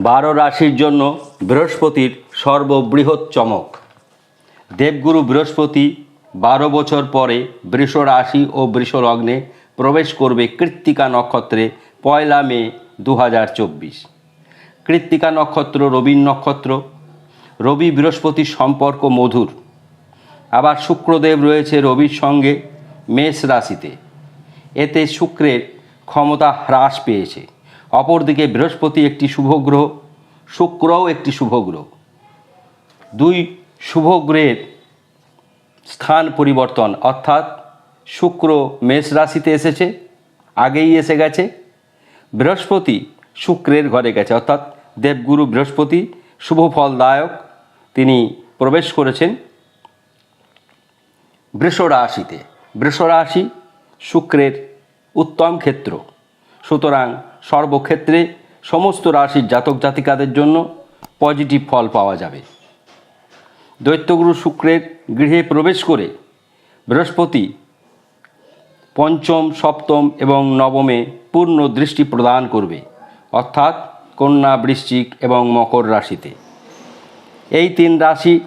বারো রাশির জন্য বৃহস্পতির সর্ববৃহৎ চমক। দেবগুরু বৃহস্পতি বারো বছর পরে বৃষ রাশি ও বৃষ লগ্নে প্রবেশ করবে কৃত্তিকা নক্ষত্রে পয়লা মে দু হাজার চব্বিশ। কৃত্তিকা নক্ষত্র রবির নক্ষত্র। রবি বৃহস্পতির সম্পর্ক মধুর। আবার শুক্রদেব রয়েছে রবির সঙ্গে মেষ রাশিতে। এতে শুক্রের ক্ষমতা হ্রাস পেয়েছে। অপরদিকে বৃহস্পতি একটি শুভ গ্রহ, শুক্রও একটি শুভ গ্রহ। দুই শুভ গ্রহের স্থান পরিবর্তন, অর্থাৎ শুক্র মেষ রাশিতে এসেছে, আগেই এসে গেছে। বৃহস্পতি শুক্রের ঘরে গেছে, অর্থাৎ দেবগুরু বৃহস্পতি শুভ ফলদায়ক, তিনি প্রবেশ করেছেন বৃষ রাশিতে বৃষ রাশি শুক্রের উত্তম ক্ষেত্র। সুতরাং সর্বক্ষেত্রে সমস্ত রাশির জাতক জাতিকাদের জন্য পজিটিভ ফল পাওয়া যাবে। দৈত্যগুরু শুক্রের গৃহে প্রবেশ করে বৃহস্পতি পঞ্চম, সপ্তম এবং নবমে পূর্ণ দৃষ্টি প্রদান করবে, অর্থাৎ কন্যা বৃশ্চিক এবং মকর রাশিতে। এই তিন রাশি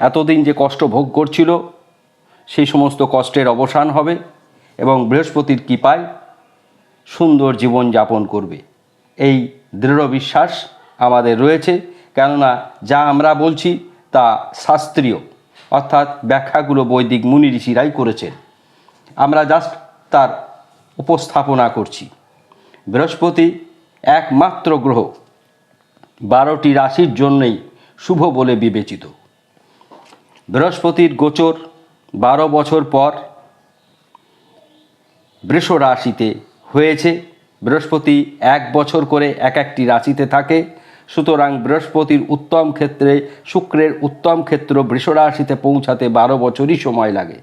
এতদিন যে কষ্ট ভোগ করছিল, সেই সমস্ত কষ্টের অবসান হবে এবং বৃহস্পতির কৃপায় সুন্দর জীবন যাপন করবে। এই দৃঢ় বিশ্বাস আমাদের রয়েছে, কেননা যা আমরা বলছি তা শাস্ত্রীয়, অর্থাৎ ব্যাখ্যাগুলো বৈদিক মুনি ঋষিরাই করেছেন। আমরা জাস্ট তার উপস্থাপনা করছি। বৃহস্পতি একমাত্র গ্রহ, বারোটি রাশির জন্যই শুভ বলে বিবেচিত। বৃহস্পতির গোচর বারো বছর পর বৃষ রাশিতে হয়েছে। বৃহস্পতি এক বছর করে এক একটি রাশিতে থাকে। সুতরাং বৃহস্পতির উত্তম ক্ষেত্রে শুক্রের উত্তম ক্ষেত্র বৃষ রাশিতে পৌঁছাতে বারো বছরই সময় লাগে।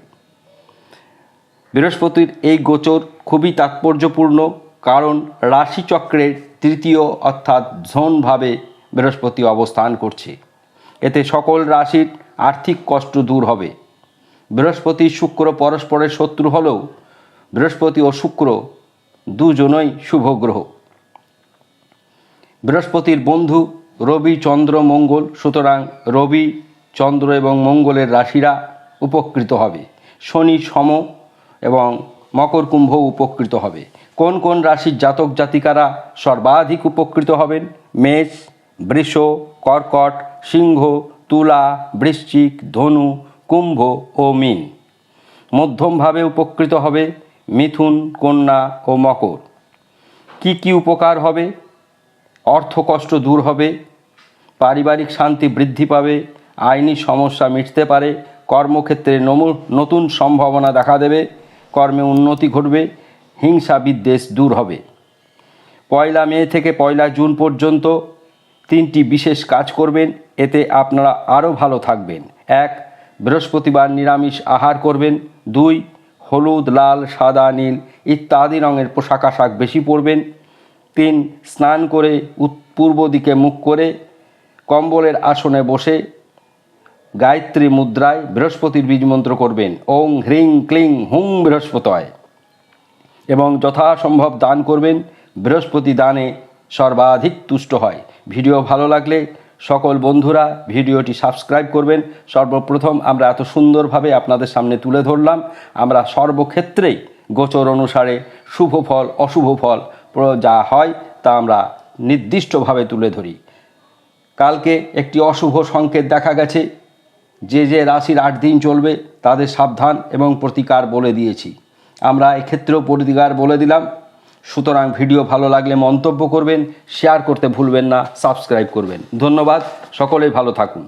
বৃহস্পতির এই গোচর খুবই তাৎপর্যপূর্ণ, কারণ রাশিচক্রের তৃতীয় অর্থাৎ ঝোনভাবে বৃহস্পতি অবস্থান করছে। এতে সকল রাশির আর্থিক কষ্ট দূর হবে। বৃহস্পতি শুক্র পরস্পরের শত্রু হলেও, বৃহস্পতি ও শুক্র দুজনই শুভ গ্রহ বৃহস্পতির বন্ধু রবি চন্দ্র মঙ্গল, সুতরাং রবি চন্দ্র এবং মঙ্গলের রাশিরা উপকৃত হবে। শনি সম এবং মকর কুম্ভ উপকৃত হবে। কোন কোন রাশির জাতক জাতিকারা সর্বাধিক উপকৃত হবেন? মেষ, বৃষ, কর্কট, সিংহ, তুলা, বৃশ্চিক, ধনু, কুম্ভ ও মীন। মধ্যমভাবে উপকৃত হবে মিথুন, কন্যা ও মকর কি কি উপকার হবে? অর্থকষ্ট দূর হবে, পারিবারিক শান্তি বৃদ্ধি পাবে, আইনি সমস্যা মিটতে পারে, কর্মক্ষেত্রে নতুন সম্ভাবনা দেখা দেবে, কর্মে উন্নতি ঘটবে, হিংসা বিদ্বেষ দূর হবে। পয়লা মে থেকে পয়লা জুন পর্যন্ত তিনটি বিশেষ কাজ করবেন, এতে আপনারা আরও ভালো থাকবেন। এক, বৃহস্পতিবার নিরামিষ আহার করবেন। দুই হলুদ, লাল, সাদা, নীল ইত্যাদি রঙের পোশাক আশাক বেশি পরবেন। তিন, স্নান করে পূর্ব দিকে মুখ করে কম্বলের আসনে বসে গায়ত্রী মুদ্রায় বৃহস্পতির বীজ মন্ত্র করবেন। ওং হ্রিং ক্লিং হুং বৃহস্পতয়। এবং যথাসম্ভব দান করবেন। বৃহস্পতি দানে সর্বাধিক তুষ্ট হয়। ভিডিও ভালো লাগলে সকল বন্ধুরা ভিডিওটি সাবস্ক্রাইব করবেন। সর্বপ্রথম আমরা এত সুন্দরভাবে আপনাদের সামনে তুলে ধরলাম। আমরা সর্বক্ষেত্রেই গোচর অনুসারে শুভ ফল, অশুভ ফল যা হয় তা আমরা নির্দিষ্টভাবে তুলে ধরি। কালকে একটি অশুভ সংকেত দেখা গেছে। যে যে রাশির আট দিন চলবে তাদের সাবধান এবং প্রতিকার বলে দিয়েছি। আমরা এক্ষেত্রেও প্রতিকার বলে দিলাম। সুতরাং ভিডিও ভালো লাগলে মন্তব্য করবেন শেয়ার করতে ভুলবেন না সাবস্ক্রাইব করবেন। ধন্যবাদ, সকলেই ভালো থাকুন।